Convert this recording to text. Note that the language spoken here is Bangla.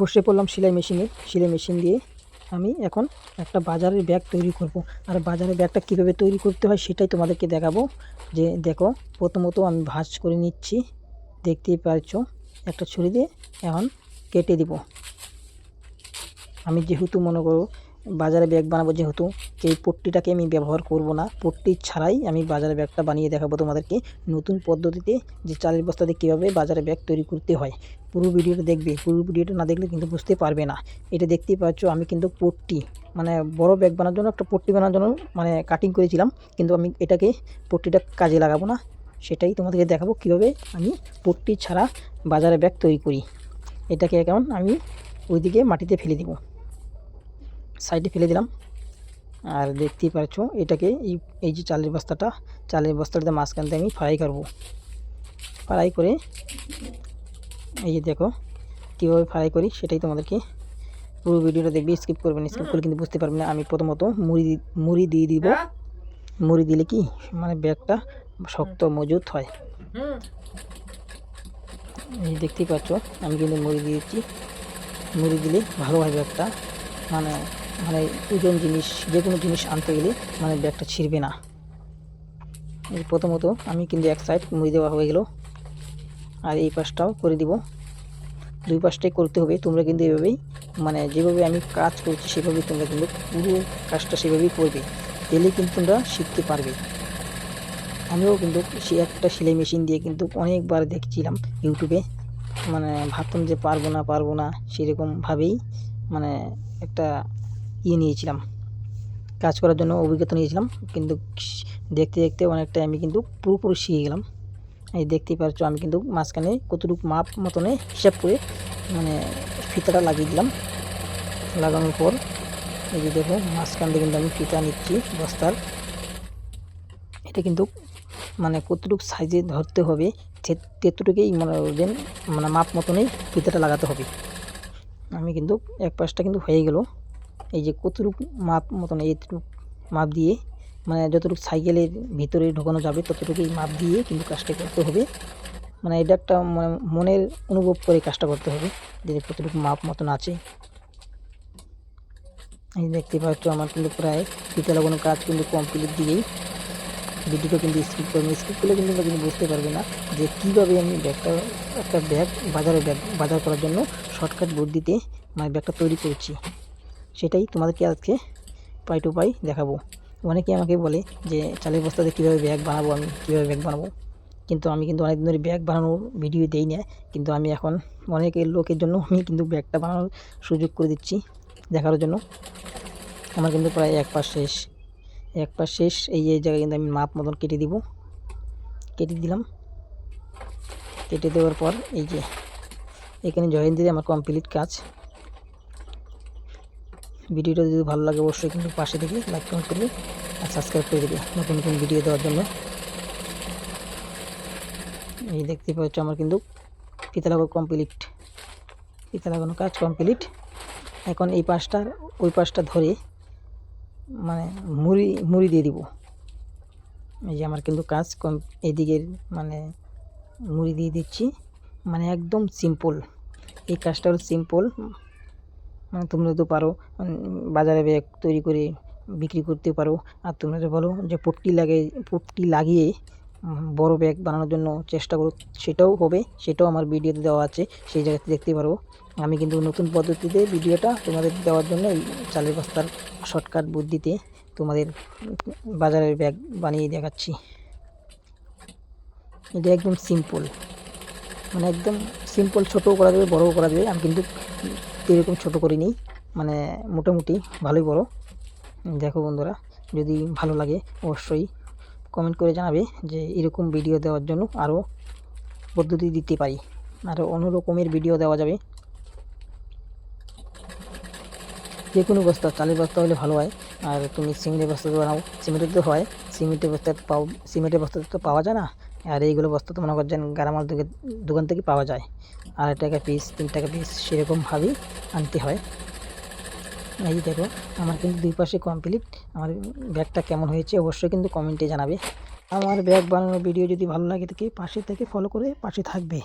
বসে পড়লাম সেলাই মেশিনে, সেলাই মেশিন দিয়ে আমি এখন একটা বাজারের ব্যাগ তৈরি করব। আর বাজারের ব্যাগটা কীভাবে তৈরি করতে হয় সেটাই তোমাদেরকে দেখাবো। যে দেখো, প্রথমত আমি ভাজ করে নিচ্ছি। দেখতেই পারছ একটা ছুরি দিয়ে এখন কেটে দিব। আমি যেহেতু মনে করো বাজারে ব্যাগ বানাবো যেহেতু, এই পট্টিটাকে আমি ব্যবহার করব না। পট্টি ছাড়াই আমি বাজারে ব্যাগটা বানিয়ে দেখাবো তোমাদেরকে নতুন পদ্ধতিতে যে চালের বস্তাতে কীভাবে বাজারে ব্যাগ তৈরি করতে হয়। পুরো ভিডিওটা দেখবে, পুরো ভিডিওটা না দেখলে কিন্তু বুঝতে পারবে না। এটা দেখতেই পাচ্ছ আমি কিন্তু পট্টি মানে বড় ব্যাগ বানানোর জন্য একটা পট্টি বানানোর জন্য মানে কাটিং করেছিলাম। কিন্তু আমি এটাকে, পট্টিটা কাজে লাগাবো না। সেটাই তোমাদেরকে দেখাবো কীভাবে আমি পট্টি ছাড়া বাজারে ব্যাগ তৈরি করি। এটাকে কেমন আমি ওইদিকে মাটিতে ফেলে দিব। সাইডে ফেলে দিলাম। আর দেখতেই পাচ্ছ, এটাকে এই এই যে চালের বস্তাটা, চালের বস্তাটাতে মাঝখান দিয়ে আমি ফ্রাই করব। ফ্রাই করে, এই যে দেখো, কীভাবে ফ্রাই করি সেটাই তোমাদেরকে পুরো ভিডিওটা দেখবে স্কিপ করবেন স্কিপ করলে কিন্তু বুঝতে পারবে না। আমি প্রথমত মুড়ি মুড়ি দিয়ে দিব। মুড়ি দিলে কি মানে ব্যাগটা শক্ত মজুত হয়। এই দেখতেই পাচ্ছ, আমি কিন্তু মুড়ি দিয়েছি। মুড়ি দিলে ভালো হয় ব্যাগটা মানে মানে ওজন জিনিস, যে কোনো জিনিস আনতে গেলে মানে ব্যাগটা ছিঁড়বে না। এই প্রথমত আমি কিন্তু এক সাইড মুড়ি দেওয়া হয়ে গেল। আর এই পাশটাও করে দিব। দুই পাশটাই করতে হবে। তোমরা কিন্তু এভাবেই মানে যেভাবে আমি কাজ করছি সেভাবেই তোমরা কিন্তু পুরো কাজটা সেভাবেই করবে। এলে কিন্তু তোমরা শিখতে পারবে। আমিও কিন্তু সে একটা সেলাই মেশিন দিয়ে কিন্তু অনেকবার দেখছিলাম ইউটিউবে। মানে ভাবতাম যে পারব না পারব না সেরকমভাবেই মানে একটা ইয়ে নিয়েছিলাম। কাজ করার জন্য অভিজ্ঞতা নিয়েছিলাম। কিন্তু দেখতে দেখতে অনেকটা আমি কিন্তু পুরোপুরি শিখে গেলাম। এই দেখতেই পাচ্ছ আমি কিন্তু মাঝখানে কতটুকু মাপ মতনে হিসাব করে মানে ফিতাটা লাগিয়ে দিলাম। লাগানোর পর এই যে দেখো, মাঝখান দিয়ে কিন্তু আমি ফিতা নিচ্ছি বস্তার। এটা কিন্তু মানে কতটুকু সাইজে ধরতে হবে তেতটুকুই মানে ওজন মানে মাপ মতনই ফিতাটা লাগাতে হবে। আমি কিন্তু এক পাশটা কিন্তু হয়ে গেল। এই যে কতটুকু মাপ মতন এইটুকু মাপ দিয়ে মানে যতটুকু সাইকেলের ভিতরে ঢোকানো যাবে, ততটুকুই মাপ দিয়ে কিন্তু কাজটা করতে হবে। মানে এটা একটা মানে মনের অনুভব করে কাজটা করতে হবে, যে কতটুকু মাপ মতন আছে। এই দেখতে পাচ্ছ, আমার কিন্তু প্রায় ফিতে লাগানো কাজ কিন্তু কমপ্লিট দিয়েই ভিডিওটা কিন্তু স্কিপ করবেন স্কিপ করলে কিন্তু তোমরা কিন্তু বুঝতে পারবে না যে কীভাবে আমি ব্যাগটা, একটা ব্যাগ, বাজারে ব্যাগ, বাজার করার জন্য শর্টকাট বুদ্ধিতে মানে ব্যাগটা তৈরি করছি। সেটাই তোমাদেরকে আজকে পাই টু পাই দেখাবো। অনেকে আমাকে বলে যে, চালের বস্তাতে কীভাবে ব্যাগ বানাবো আমি? কীভাবে ব্যাগ বানাবো? কিন্তু আমি কিন্তু অনেক ধরে ব্যাগ বানানোর ভিডিও দেই না। কিন্তু আমি এখন অনেকের লোকের জন্য আমি কিন্তু ব্যাগটা বানানোর সুযোগ করে দিচ্ছি দেখার জন্য। আমার কিন্তু প্রায় এক পাশ শেষ। এক পাশ শেষ, এই এই জায়গায় কিন্তু আমি মাপ মতন কেটে দিব। কেটে দিলাম। কেটে দেওয়ার পর এই যে, এখানে জয়েন দিয়ে আমার কমপ্লিট কাজ। ভিডিওটা যদি ভালো লাগে অবশ্যই কিন্তু পাশে থেকে লাইক কমেন্ট করবে আর সাবস্ক্রাইব করে দেবে নতুন নতুন ভিডিও দেওয়ার জন্য। এই দেখতে পাচ্ছ আমার কিন্তু ফিতা লাগানো কমপ্লিট ফিতা লাগানো কাজ কমপ্লিট এখন এই পাশটা, ওই পাশটা ধরে মানে মুড়ি মুড়ি দিয়ে দিব। এই যে আমার কিন্তু কাজ কম এদিকের মানে মুড়ি দিয়ে দিচ্ছি। মানে একদম সিম্পল এই কাজটা হলো সিম্পল মানে তোমরা তো পারো বাজারে ব্যাগ তৈরি করে বিক্রি করতে পারো। আর তোমরা যে বলো যে পট্টি লাগে, পট্টি লাগিয়ে বড় ব্যাগ বানানোর জন্য চেষ্টা করো। সেটাও হবে, সেটাও আমার ভিডিওতে দেওয়া আছে, সেই জায়গাতে দেখতে পারো। আমি কিন্তু নতুন পদ্ধতিতে ভিডিওটা তোমাদের দেওয়ার জন্য এই চালের বস্তার শর্টকাট বুদ্ধিতে তোমাদের বাজারের ব্যাগ বানিয়ে দেখাচ্ছি। এটা একদম সিম্পল মানে একদম সিম্পল ছোটও করা যাবে, বড়ও করা যাবে। আমি কিন্তু এরকম ছোট করে নিই। মানে মোটামুটি ভালোই বড়। দেখো বন্ধুরা, যদি ভালো লাগে অবশ্যই কমেন্ট করে জানাবে যে এরকম ভিডিও দেওয়ার জন্য আরও পদ্ধতি দিতে পারি। আরও অন্য রকমের ভিডিও দেওয়া যাবে। যে কোনো বস্তা, চালের বস্তা হলে ভালো হয়। আর তুমি সিমেন্টের বস্তা বানাও, সিমেন্টের তো হয়। সিমেন্টের বস্তা পাও, সিমেন্টের বস্তা তো পাওয়া যায় না। আর এইগুলো বস্তু তো মনে করছেন গ্রামাল দোকান থেকে পাওয়া যায়। আড়াই টাকা পিস তিন টাকা পিস সেরকমভাবেই আনতে হয়। এই দেখো, আমার কিন্তু দুই পাশে কমপ্লিট আমার ব্যাগটা কেমন হয়েছে অবশ্যই কিন্তু কমেন্টে জানাবে। আমার ব্যাগ বানানোর ভিডিও যদি ভালো লাগে থাকে পাশে থেকে ফলো করে পাশে থাকবে।